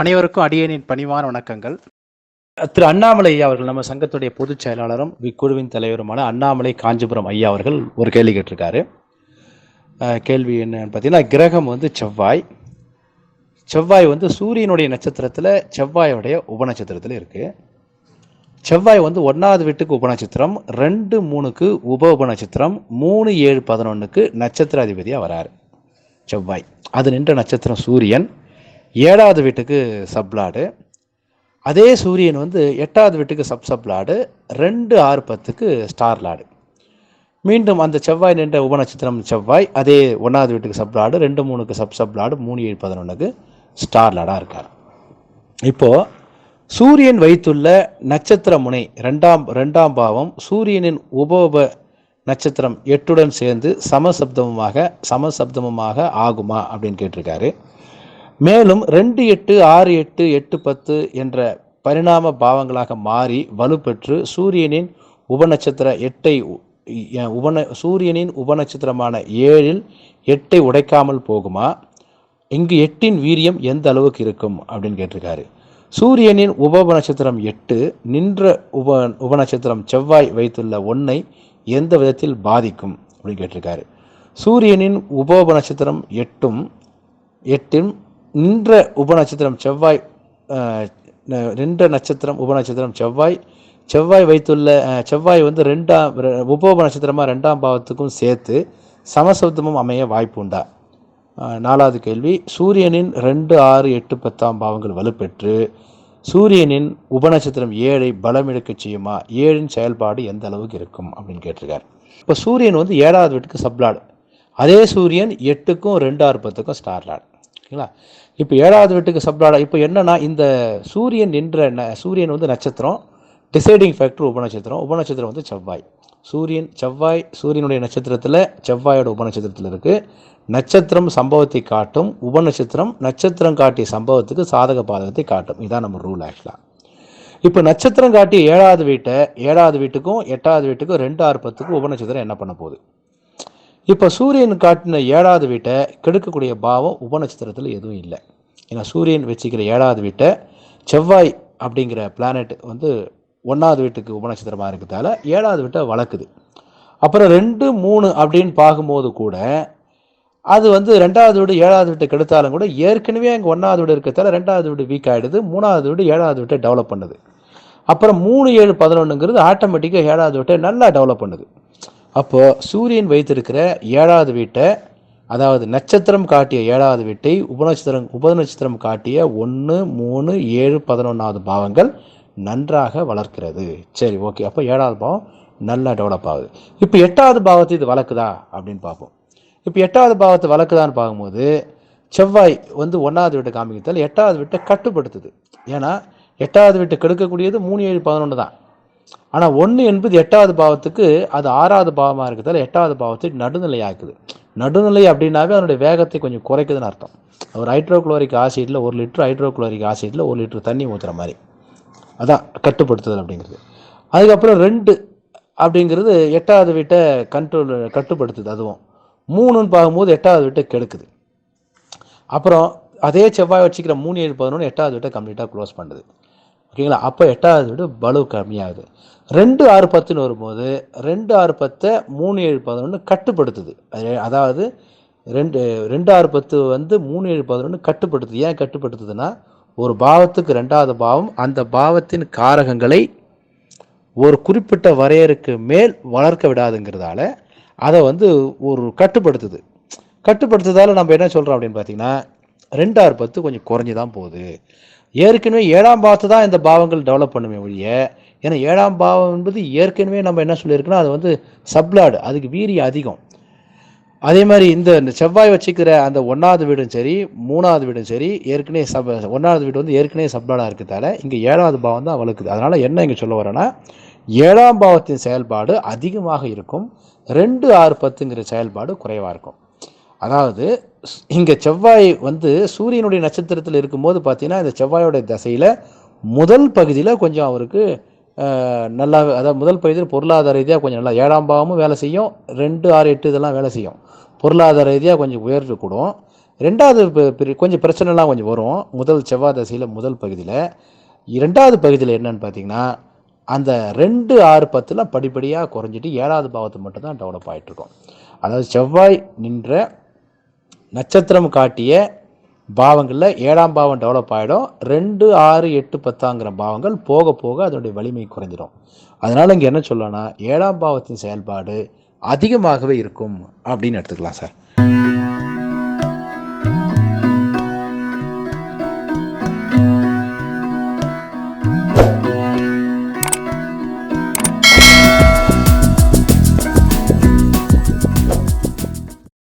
அனைவருக்கும் அடியனின் பணிவான வணக்கங்கள். திரு அண்ணாமலை ஐயா அவர்கள் நம்ம சங்கத்துடைய பொதுச் செயலாளரும் இக்குழுவின் தலைவருமான அண்ணாமலை காஞ்சிபுரம் ஐயா அவர்கள் ஒரு கேள்வி கேட்டிருக்காரு. கேள்வி என்னன்னு பார்த்தீங்கன்னா கிரகம் வந்து செவ்வாய். செவ்வாய் வந்து சூரியனுடைய நட்சத்திரத்தில் செவ்வாயோடைய உபநட்சத்திரத்தில் இருக்குது செவ்வாய் வந்து ஒன்றாவது வீட்டுக்கு உபநட்சத்திரம் ரெண்டு மூணுக்கு உப உபநட்சத்திரம் மூணு ஏழு பதினொன்றுக்கு நட்சத்திர அதிபதியாக வராரு. செவ்வாய். அது நின்ற நட்சத்திரம் சூரியன். ஏழாவது வீட்டுக்கு சப்லாடு அதே சூரியன் வந்து எட்டாவது வீட்டுக்கு சப் சப்லாடு ரெண்டு ஆறு பத்துக்கு ஸ்டார் லாடு. மீண்டும் அந்த செவ்வாய் நின்ற உபநட்சத்திரம் செவ்வாய் அதே ஒன்றாவது வீட்டுக்கு சப்லாடு ரெண்டு மூணுக்கு சப் சப்லாடு மூணு ஏழு பதினொன்றுக்கு ஸ்டார் லாடாக இருக்கார். இப்போது சூரியன் வைத்துள்ள நட்சத்திர முனை ரெண்டாம் ரெண்டாம் பாவம் சூரியனின் உபோப நட்சத்திரம் எட்டுடன் சேர்ந்து சமசப்தமுமாக சமசப்தமுமாக ஆகுமா அப்படின்னு கேட்டிருக்காரு. மேலும் ரெண்டு எட்டு ஆறு எட்டு எட்டு பத்து என்ற பரிணாம பாவங்களாக மாறி வலுப்பெற்று சூரியனின் உபநட்சத்திர எட்டை உபன சூரியனின் உபநட்சத்திரமான ஏழில் எட்டை உடைக்காமல் போகுமா? இங்கு எட்டின் வீரியம் எந்த அளவுக்கு இருக்கும் அப்படின்னு கேட்டிருக்காரு. சூரியனின் உப நட்சத்திரம் எட்டு நின்ற உப உபநட்சத்திரம் செவ்வாய் வைத்துள்ள ஒன்றை எந்த விதத்தில் பாதிக்கும் அப்படின்னு கேட்டிருக்காரு. சூரியனின் உப நட்சத்திரம் எட்டும் எட்டும் நின்ற உபநட்சத்திரம் செவ்வாய் ந- நின்ற நட்சத்திரம் உபநட்சத்திரம் செவ்வாய். செவ்வாய் வைத்துள்ள செவ்வாய் வந்து ரெண்டாம் உப நட்சத்திரமாக ரெண்டாம் பாவத்துக்கும் சேர்த்து சமசப்தமும் அமைய வாய்ப்பு உண்டா நாலாவது கேள்வி. சூரியனின் ரெண்டு ஆறு எட்டு பத்தாம் பாவங்கள் வலுப்பெற்று சூரியனின் உபநட்சத்திரம் ஏழை பலம் எடுக்க செய்யுமா? ஏழின் செயல்பாடு எந்த அளவுக்கு இருக்கும் அப்படின்னு கேட்டிருக்கார். இப்போ சூரியன் வந்து ஏழாவது வீட்டுக்கு சப்லாடு. அதே சூரியன் எட்டுக்கும் ரெண்டு ஆறு பத்துக்கும் ஸ்டார் லாட் ஓகேங்களா இப்போ ஏழாவது வீட்டுக்கு சப்லாடா இப்போ என்னென்னா இந்த சூரியன் நின்ற ந- சூரியன் வந்து நட்சத்திரம் டிசைடிங் ஃபேக்டர் உபநட்சத்திரம். உபநட்சத்திரம் வந்து செவ்வாய். சூரியன் செவ்வாய் சூரியனுடைய நட்சத்திரத்தில் செவ்வாயோட உபநட்சத்திரத்தில் இருக்குது நட்சத்திரம் சம்பவத்தை காட்டும் உபநட்சத்திரம் நட்சத்திரம் காட்டிய சம்பவத்துக்கு சாதக பாதகத்தை காட்டும். இதான் நம்ம ரூல் ஆக்சுவலாக இப்போ நட்சத்திரம் காட்டிய ஏழாவது வீட்டை ஏழாவது வீட்டுக்கும் எட்டாவது வீட்டுக்கும் ரெண்டு ஆறு பத்துக்கும் உபநட்சத்திரம் என்ன பண்ண போகுது? இப்போ சூரியன் காட்டின ஏழாவது வீட்டை கெடுக்கக்கூடிய பாவம் உபநட்சத்திரத்தில் எதுவும் இல்லை. ஏன்னா சூரியன் வச்சுக்கிற ஏழாவது வீட்டை செவ்வாய் அப்படிங்கிற பிளானட் வந்து ஒன்றாவது வீட்டுக்கு உபநட்சத்திரமாக இருக்கிறதால ஏழாவது வீட்டை வளர்க்குது. அப்புறம் ரெண்டு மூணு அப்படின்னு பார்க்கும்போது கூட அது வந்து ரெண்டாவது வீடு ஏழாவது வீட்டை கெடுத்தாலும் கூட ஏற்கனவே அங்கே ஒன்றாவது வீடு இருக்கிறதால ரெண்டாவது வீடு வீக் ஆகிடுது மூணாவது வீடு ஏழாவது வீட்டை டெவலப் பண்ணுது. அப்புறம் மூணு ஏழு பதினொன்றுங்கிறது ஆட்டோமேட்டிக்காக ஏழாவது வீட்டை நல்லா டெவலப் பண்ணுது. அப்போது சூரியன் வைத்திருக்கிற ஏழாவது வீட்டை அதாவது நட்சத்திரம் காட்டிய ஏழாவது வீட்டை உபநட்சத்திரம் உபநட்சத்திரம் காட்டிய ஒன்று மூணு ஏழு பதினொன்றாவது பாவங்கள் நன்றாக வளர்க்கிறது. சரி ஓகே. அப்போ ஏழாவது பாவம் நல்லா டெவலப் ஆகுது. இப்போ எட்டாவது பாவத்தை இது வளர்க்குதா அப்படின்னு பார்ப்போம். இப்போ எட்டாவது பாவத்தை வளர்க்குதான்னு பார்க்கும்போது செவ்வாய் வந்து ஒன்றாவது வீட்டை காமிக்கிறதால எட்டாவது வீட்டை கட்டுப்படுத்துது. ஏன்னா எட்டாவது வீட்டை கெடுக்கக்கூடியது மூணு ஏழு பதினொன்று தான். ஆனால் ஒன்று என்பது எட்டாவது பாவத்துக்கு அது ஆறாவது பாவமாக இருக்கிறதால எட்டாவது பாவத்தை நடுநிலையாக்குது. நடுநிலை அப்படின்னாவே அதனுடைய வேகத்தை கொஞ்சம் குறைக்குதுன்னு அர்த்தம். ஒரு ஹைட்ரோக்ளோரிக் ஆசிடில் ஒரு லிட்டர் ஹைட்ரோக்ளோரிக் ஆசிடில் ஒரு லிட்டர் தண்ணி ஊற்றுற மாதிரி. அதான் கட்டுப்படுத்துதல் அப்படிங்கிறது. அதுக்கப்புறம் ரெண்டு அப்படிங்கிறது எட்டாவது வீட்டை கண்ட்ரோல் கட்டுப்படுத்துது அதுவும். மூணுன்னு பார்க்கும்போது எட்டாவது வீட்டை கெடுக்குது. அப்புறம் அதே செவ்வாய் வச்சுக்கிற மூணு ஏழு பதினொன்று எட்டாவது வீட்டை கம்ப்ளீட்டாக க்ளோஸ் பண்ணுது. ஓகேங்களா? அப்போ எட்டாவது வீடு பலு கம்மியாகுது. ரெண்டு ஆறு பத்துன்னு வரும்போது ரெண்டு ஆறு பத்தை மூணு ஏழு பதினொன்று கட்டுப்படுத்துது. அது- அதாவது ரெண்டு ரெண்டு ஆறு பத்து வந்து மூணு ஏழு பதினொன்று கட்டுப்படுத்துது. ஏன் கட்டுப்படுத்துதுன்னா ஒரு பாவத்துக்கு ரெண்டாவது பாவம் அந்த பாவத்தின் காரகங்களை ஒரு குறிப்பிட்ட வரையறுக்கு மேல் வளர்க்க விடாதுங்கிறதால அதை வந்து ஒரு கட்டுப்படுத்துது. கட்டுப்படுத்துறதால நம்ம என்ன சொல்கிறோம் அப்படின்னு பார்த்தீங்கன்னா ரெண்டாறு பத்து கொஞ்சம் குறைஞ்சி தான் போகுது. ஏற்கனவே ஏழாம் பாவத்தை தான் இந்த பாவங்கள் டெவலப் பண்ணுமே ஒழிய ஏன்னா ஏழாம் பாவம் என்பது ஏற்கனவே நம்ம என்ன சொல்லியிருக்கோன்னா அது வந்து சப்லாடு அதுக்கு வீரியம் அதிகம். அதே மாதிரி இந்த இந்த செவ்வாய் வச்சுக்கிற அந்த ஒன்றாவது வீடும் சரி மூணாவது வீடும் சரி ஏற்கனவே சப் ஒன்றாவது வீடு வந்து ஏற்கனவே சப்லாடாக இருக்கிறதால இங்கே ஏழாவது பாவம் தான் வளர்க்குது. அதனால் என்ன இங்கே சொல்ல வரேன்னா ஏழாம் பாவத்தின் செயல்பாடு அதிகமாக இருக்கும் ரெண்டு ஆறு பத்துங்கிற செயல்பாடு குறைவாக இருக்கும். அதாவது இங்கே செவ்வாய் வந்து சூரியனுடைய நட்சத்திரத்தில் இருக்கும்போது பார்த்தீங்கன்னா இந்த செவ்வாயோட தசையில் முதல் பகுதியில் கொஞ்சம் அவருக்கு நல்லா அதாவது முதல் பகுதியில் பொருளாதார ரீதியாக கொஞ்சம் நல்லா ஏழாம் பாவமும் வேலை செய்யும் ரெண்டு ஆறு எட்டு இதெல்லாம் வேலை செய்யும். பொருளாதார ரீதியாக கொஞ்சம் உயர்வு கூடும். ரெண்டாவது கொஞ்சம் பிரச்சனைலாம் கொஞ்சம் வரும். முதல் செவ்வாய் தசையில் முதல் பகுதியில். இரண்டாவது பகுதியில் என்னன்னு பார்த்தீங்கன்னா அந்த ரெண்டு ஆறு பத்தில் படிப்படியாக குறைஞ்சிட்டு ஏழாவது பாவத்தை மட்டும் தான் டெவலப் ஆகிட்டு இருக்கும் அதாவது செவ்வாய் நின்ற நட்சத்திரம் காட்டிய பாவங்களில் ஏழாம் பாவம் டெவலப் ஆகிடும் ரெண்டு ஆறு எட்டு பத்தாங்கிற பாவங்கள் போக போக அதனுடைய வலிமை குறைஞ்சிடும். அதனால் இங்கே என்ன சொல்லலாம்னா ஏழாம் பாவத்தின் செயல்பாடு அதிகமாகவே இருக்கும் அப்படின்னு எடுத்துக்கலாம் சார்.